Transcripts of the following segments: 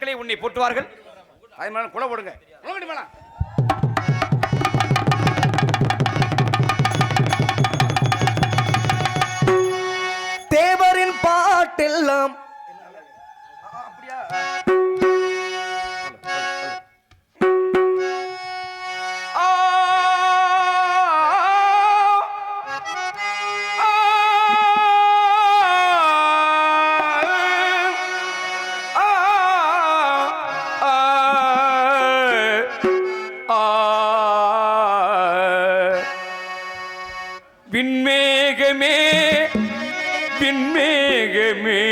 கற்களை உன்னை போட்டுவார்கள் அதே மாதிரி குலை போடுங்க. விண்மேகமே பின்மேகமே.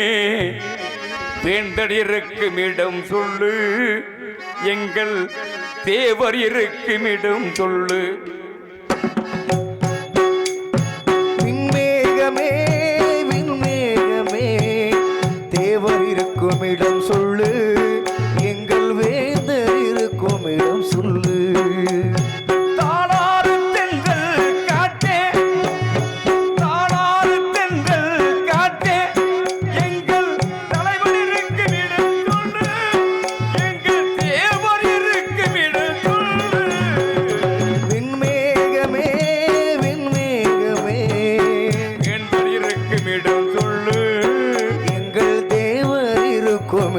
தேர்ந்தடி இருக்கும் இடம் சொல்லு எங்கள் தேவர் இருக்குமிடம் சொல்லு. como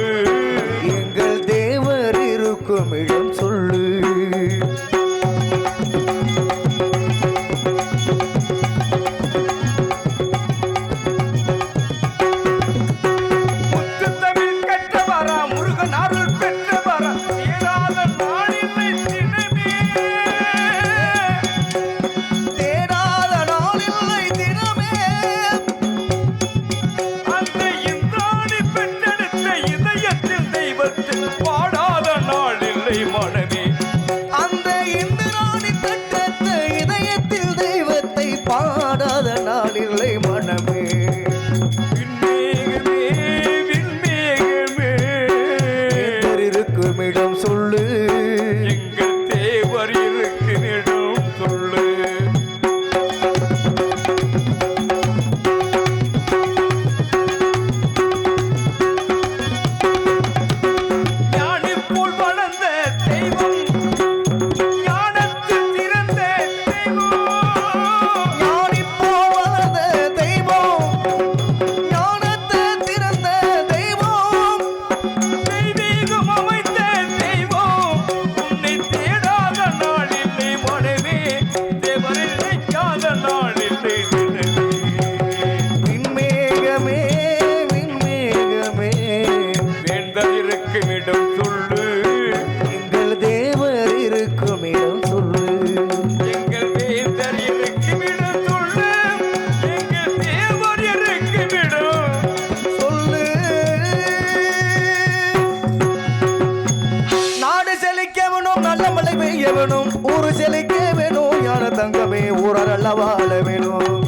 வேணும் ஒரு சிலைக்கே வேணும். யான தங்கமே ஊரல்ல வாழ வேணும்.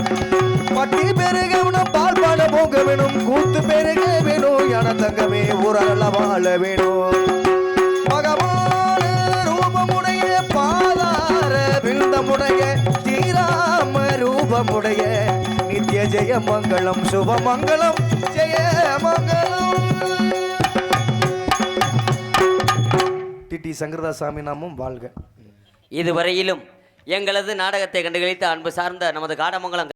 பட்டி பெருக வேணும் பால் பாட போங்க வேணும். கூத்து பெருக வேணும். யான தங்கமே ஊரல்ல வாழ வேணும். மகமான ரூபமுடைய பாதார விந்தமுடைய தீராம நித்ய ஜெய மங்களம் சுபமங்கலம் ஜெய மங்களம். டிடி சங்கரதாஸ் சாமி நாமும் வாழ்க. இதுவரையிலும் எங்களது நாடகத்தை கண்டுகளித்த அன்பு சார்ந்த நமது காடமங்கலம்